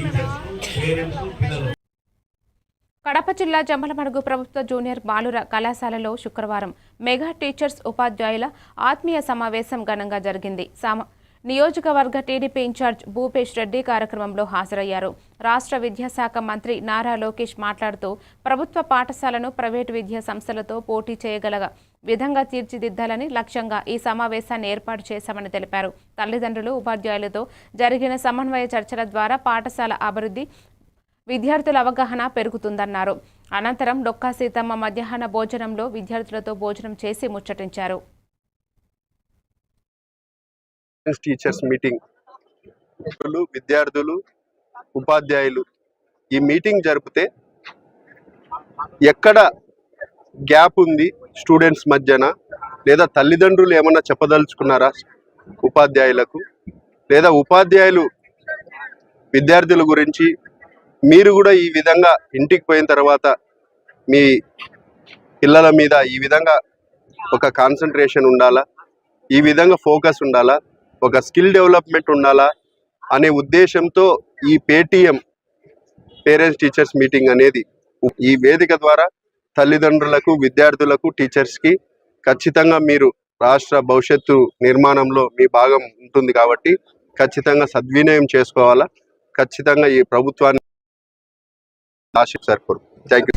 Parents పిల్లలు కడప జిల్లా జమ్మలమడుగు ప్రభుత్వ జూనియర్ బాలుర కళాశాలలో శుక్రవారం మెగా టీచర్స్ ఉపాధ్యాయుల ఆత్మీయ సమావేశం ఘనంగా జరిగింది. సామ నియోజకవర్గ టీడీపీ ఇన్ఛార్జ్ భూపేష్ రెడ్డి కార్యక్రమంలో హాజరయ్యారు. రాష్ట్ర విద్యాశాఖ మంత్రి నారా లోకేష్ మాట్లాడుతూ ప్రభుత్వ పాఠశాలను ప్రైవేటు విద్యా సంస్థలతో పోటీ చేయగల విధంగా తీర్చిదిద్దాలని లక్ష్యంగా ఈ సమావేశాన్ని ఏర్పాటు చేశామని తెలిపారు. తల్లిదండ్రులు ఉపాధ్యాయులతో జరిగిన సమన్వయ చర్చల ద్వారా పాఠశాల అభివృద్ధి విద్యార్థుల అవగాహన పెరుగుతుందన్నారు. అనంతరం డొక్కా సీతమ్మ మధ్యాహ్న భోజనంలో విద్యార్థులతో భోజనం చేసి ముచ్చటించారు. పేరెంట్స్ టీచర్స్ మీటింగ్ విద్యార్థులు ఉపాధ్యాయులు. ఈ మీటింగ్ జరిపితే ఎక్కడ గ్యాప్ ఉంది స్టూడెంట్స్ మధ్యన? లేదా తల్లిదండ్రులు ఏమన్నా చెప్పదలుచుకున్నారా ఉపాధ్యాయులకు? లేదా ఉపాధ్యాయులు విద్యార్థుల గురించి మీరు కూడా ఈ విధంగా ఇంటికి పోయిన తర్వాత మీ పిల్లల మీద ఈ విధంగా ఒక కాన్సన్ట్రేషన్ ఉండాలా? ఈ విధంగా ఫోకస్ ఉండాలా? ఒక స్కిల్ డెవలప్మెంట్ ఉండాలా అనే ఉద్దేశంతో ఈ పేటీఎం పేరెంట్స్ టీచర్స్ మీటింగ్ అనేది ఈ వేదిక ద్వారా తల్లిదండ్రులకు విద్యార్థులకు టీచర్స్కి ఖచ్చితంగా మీరు రాష్ట్ర భవిష్యత్తు నిర్మాణంలో మీ భాగం ఉంటుంది కాబట్టి ఖచ్చితంగా సద్వినియోగం చేసుకోవాలా. ఖచ్చితంగా ఈ ప్రభుత్వాన్ని ఆశిస్తారు థ్యాంక్ యూ.